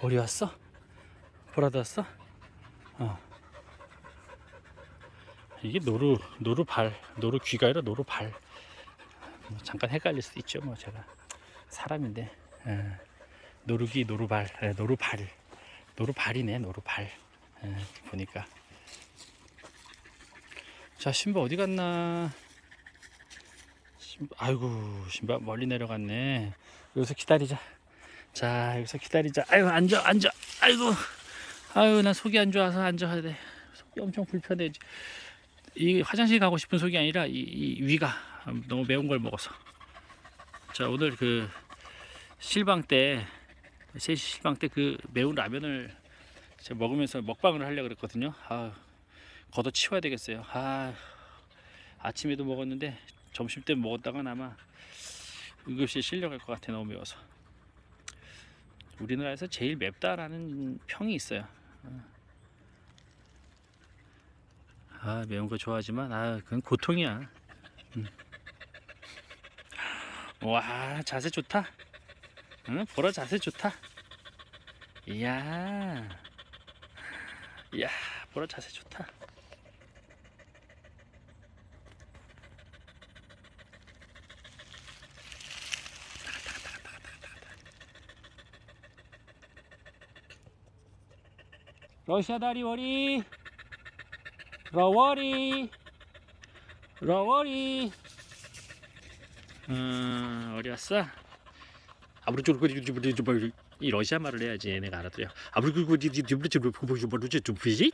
어디 왔어? 보라도 왔어? 어. 이게 노루 노루 발 노루 귀가 아니라 노루 발. 뭐 잠깐 헷갈릴 수도 있죠 뭐 제가. 사람인데. 예. 노루기 노루발 예, 노루발. 노루발이네 노루발. 예, 보니까. 자 신바 어디 갔나? 신바 아이고 신바 멀리 내려갔네. 여기서 기다리자 자 여기서 기다리자. 아이고 앉아 앉아. 아이고. 아유 나 속이 안 좋아서 앉아야 돼. 속이 엄청 불편해 이 화장실 가고 싶은 속이 아니라 이, 이 위가 너무 매운 걸 먹어서. 자 오늘 그 실방 때제 실방 때 그 매운 라면을 제가 먹으면서 먹방을 하려고 그랬거든요. 아 걷어 치워야 되겠어요. 아 아침에도 먹었는데 점심 때 먹었다가 아마 응급실 실려갈 것 같아 너무 매워서 우리나라에서 제일 맵다라는 평이 있어요. 아 매운 거 좋아하지만 아 그건 고통이야. 음. 와 자세 좋다. 응 보라 자세 좋다. 이야 이야 보라 자세 좋다. 러시아 다리 워리 러워리 러워리 음 어디 왔어? 아무리 이 러시아 말을 해야지 내가 알아들여 아무리 좀 피지?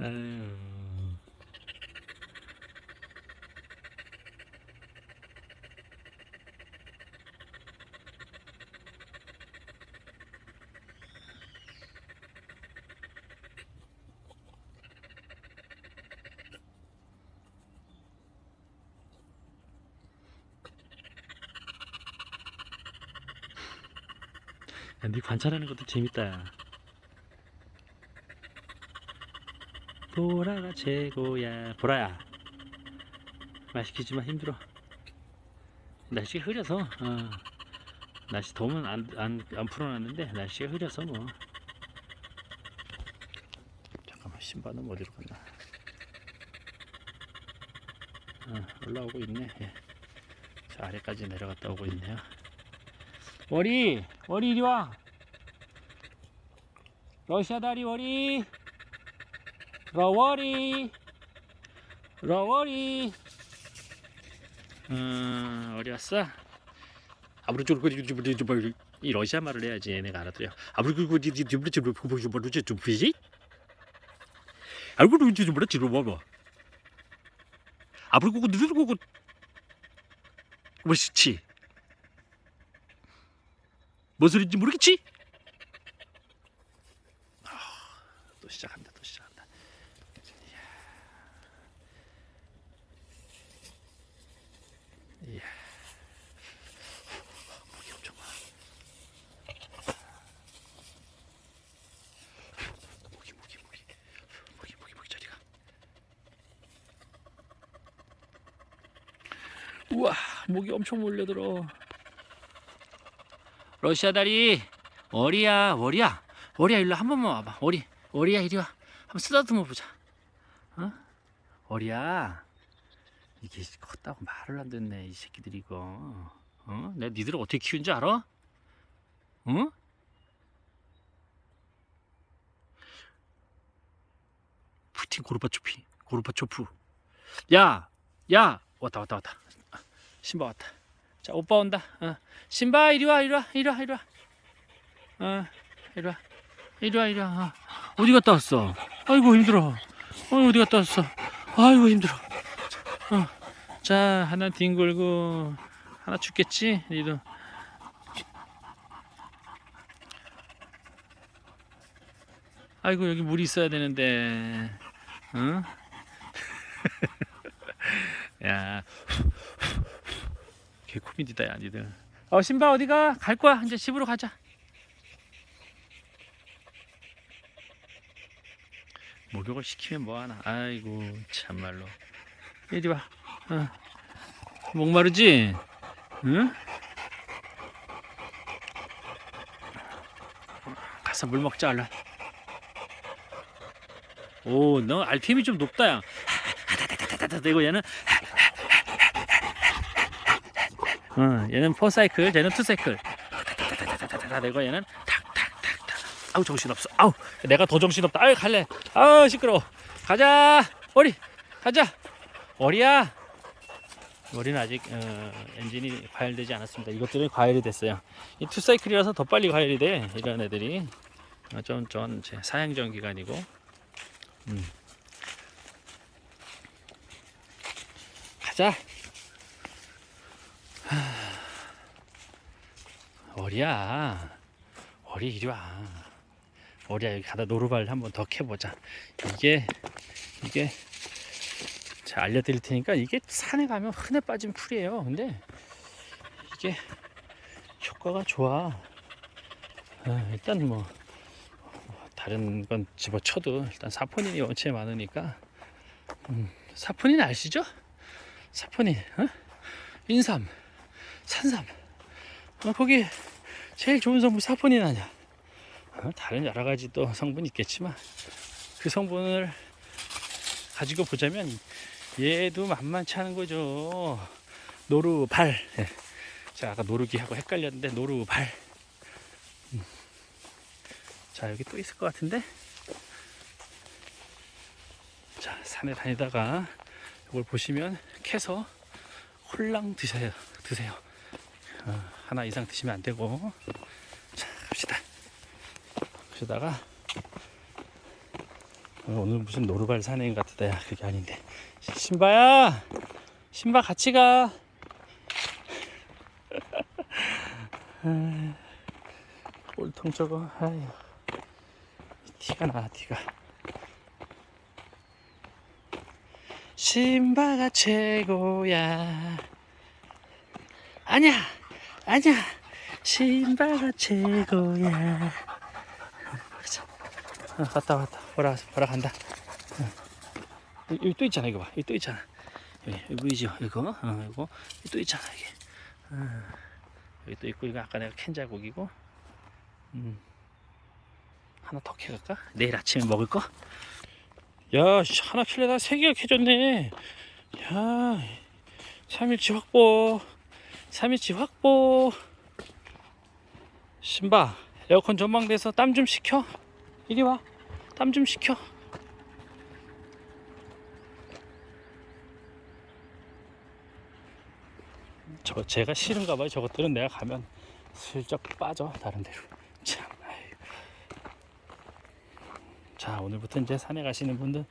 아유 야, 네 관찰하는 것도 재밌다. 보라가 최고야. 보라야. 말 시키지만 힘들어. 날씨가 흐려서, 어. 날씨 더우면 안, 안, 안 풀어놨는데, 날씨가 흐려서 뭐. 잠깐만, 신발은 어디로 갔나. 어, 올라오고 있네. 예. 저 아래까지 내려갔다 오고 있네요. 워리 워리 이리 와 러시아 다리 워리 러워리 러워리 음 어디 왔어? 아무리 이 러시아 말을 해야지 아무리 그거 좀 피지? 아무리 좀 뭐라 지로 봐봐 그거 누르고 그거 뭐지? 뭔 소리인지 모르겠지? 아, 또 시작한다 또 시작한다. 이야, 이야. 우와 목이 엄청 몰려들어 러시아 다리 어리야 어리야 어리야 일로 한 번만 와봐. 어리 어리야 이리 와. 한번 쓰다듬어 보자. 어? 어리야 이게 컸다고 말을 안 듣네 이 새끼들이 이거. 어? 내가 니들을 어떻게 키운 줄 알아? 응 푸틴 고르바초피 고르바초프. 야 야 왔다 왔다 왔다. 신바 왔다 자 오빠 온다. 어. 신바 이리 와 이리 와 이리 와 이리 와. 어, 이리 와. 이리 와 이리 와. 어. 어디 갔다 왔어? 아이고 힘들어. 어, 어디 갔다 왔어? 아이고 힘들어. 어. 자 하나 뒹굴고 하나 죽겠지 니도. 아이고 여기 물이 있어야 되는데. 응? 야 개코미디다 야 니들 어 신바 어디가 갈 거야 이제 집으로 가자 목욕을 시키면 뭐하나 아이고 참말로 이리 와 어. 목마르지 응? 가서 물 먹자 얼른. 오, 너 RPM이 좀 높다 야. 되고 얘는 어, 얘는 포 사이클, 얘는 투 사이클. 다다다다다다 되고 얘는 탁탁탁탁. 아우 정신 없어. 아우 내가 더 정신 없다. 아유 갈래. 아우 시끄러워. 가자. 어리. 가자. 어리야. 머리는 아직 어, 엔진이 과열되지 않았습니다. 이것들은 과열이 됐어요. 이 투사이클이라서 더 빨리 과열이 돼. 이런 애들이 어, 좀, 좀제 사양전 기간이고. 음. 가자. 어리야. 어리 이리 와. 어리야 여기 가다 노루발 한번 더 캐보자. 이게 이게 제가 알려드릴 테니까 이게 산에 가면 흔해 빠진 풀이에요. 근데 이게 효과가 좋아. 아, 일단 뭐 다른 건 집어쳐도 일단 사포닌이 원체 많으니까 음, 사포닌 아시죠? 사포닌, 어? 인삼, 산삼, 어, 거기 제일 좋은 성분 사포닌 아니야? 어, 다른 여러 가지 또 성분이 있겠지만 그 성분을 가지고 보자면 얘도 만만치 않은 거죠. 노루발. 예. 제가 아까 노루기하고 헷갈렸는데 노루발. 음. 자 여기 또 있을 것 같은데. 자 산에 다니다가 이걸 보시면 캐서 홀랑 드세요. 드세요. 어, 하나 이상 드시면 안 되고. 자 갑시다. 그러다가 어, 오늘 무슨 노루발 산행 같다 야 그게 아닌데. 신바야! 신바 같이 가. 아, 꼴통 저거. 아유 티가 나 티가. 신바가 최고야. 아니야 아니야. 신바가 최고야. 어, 갔다 왔다. 보라 보라 간다. 어. 여기 또 있잖아 이거 봐. 여기 또 있잖아. 여기, 보이죠? 이거? 어, 이거? 여기 또 있잖아 이게. 어. 여기 또 있고 이거 아까 내가 캔 자국이고. 음. 하나 더 캐갈까? 내일 아침에 먹을 거? 야, 씨, 하나 킬레다 세 개가 캐졌네. 야, 3일치 확보. 3일치 확보. 신바, 에어컨 전망돼서 땀 좀 식혀. 이리 와. 땀 좀 식혀. 저 제가 싫은가 봐요. 저것들은 내가 가면 슬쩍 빠져 다른 데로. 참. 자 오늘부터 이제 산에 가시는 분들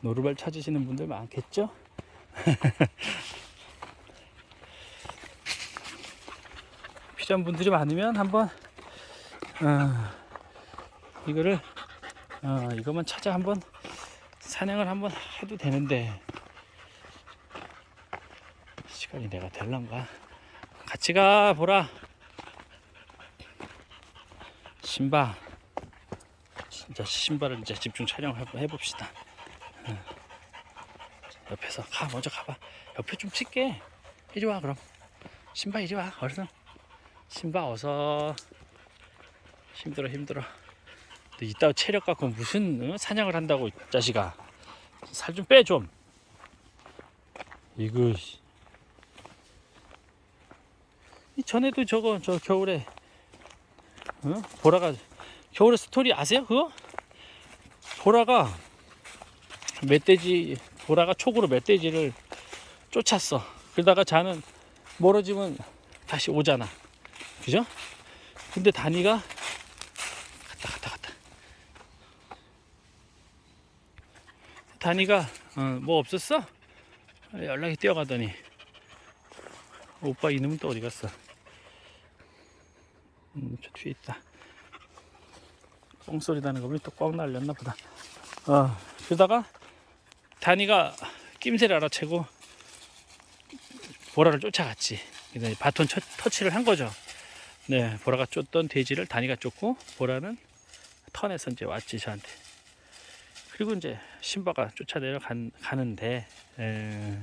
노루발 찾으시는 분들 많겠죠? 필요한 분들이 많으면 한번 어, 이거를 어, 이것만 찾아 한번 산행을 한번 해도 되는데 시간이 내가 될란가? 같이 가 보라. 신바 진짜 신발을 이제 집중 촬영을 해- 해봅시다. 어. 옆에서 가 먼저 가봐. 옆에 좀 칠게. 이리 와 그럼. 신바 이리 와 얼른 신바 어서. 힘들어 힘들어. 너 이따 체력 갖고 무슨 어? 사냥을 한다고 이 자식아. 살 좀 빼 좀. 이거 씨. 이 전에도 저거 저 겨울에 어? 보라가 겨울에 스토리 아세요 그거? 보라가 멧돼지 보라가 촉으로 멧돼지를 쫓았어. 그러다가 자는 멀어지면 다시 오잖아 그죠? 근데 다니가 갔다 갔다 갔다. 다니가 어, 뭐 없었어? 연락이 뛰어가더니. 오빠 이놈은 또 어디 갔어? 음, 저 뒤에 있다. 뻥소리 나는 거 보니 또꽝 날렸나 보다. 어 그러다가 다니가 낌새를 알아채고 보라를 쫓아갔지. 그래서 바톤 처- 터치를 한 거죠 네 보라가 쫓던 돼지를 다니가 쫓고 보라는 턴에서 이제 왔지 저한테 그리고 이제 신바가 쫓아 내려 간, 가는데 에,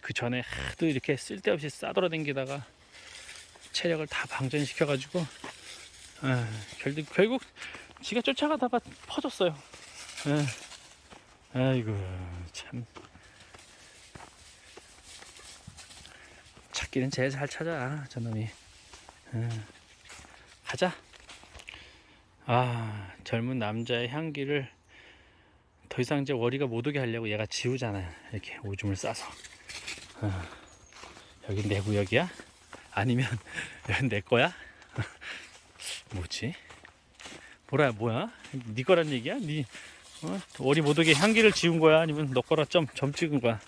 그 전에 하도 이렇게 쓸데없이 싸돌아다니다가 체력을 다 방전시켜가지고 아, 결국 결국 지가 쫓아가다가 퍼졌어요. 아, 아이고 참 찾기는 제일 잘 찾아 저놈이. 아, 가자. 아 젊은 남자의 향기를 더 이상 이제 월이가 못 오게 하려고 얘가 지우잖아요. 이렇게 오줌을 싸서. 아, 여기 내 구역이야? 아니면 여기 내 거야? 뭐지? 뭐라 뭐야? 네 거란 얘기야? 네 어? 월이 못 오게 향기를 지운 거야? 아니면 너 거라 점, 점 찍은 거야?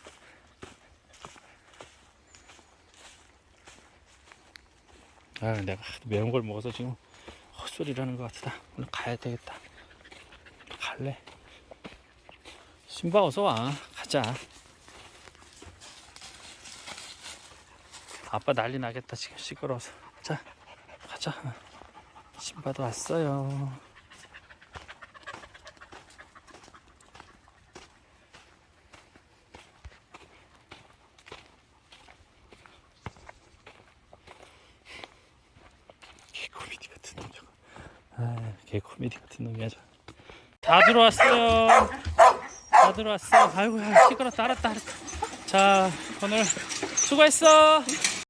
아 내가 매운 걸 먹어서 지금 헛소리를 하는 것 같다. 오늘 가야 되겠다. 갈래? 신바 어서 와. 가자. 아빠 난리 나겠다 지금 시끄러워서. 자, 가자. 신바도 왔어요. 코미디 같은 놈 저거. 아, 개 코미디 같은 놈이야 저. 다 들어왔어요. 다 들어왔어. 아이고 야, 시끄럽다. 알았다, 알았다. 자, 오늘 수고했어.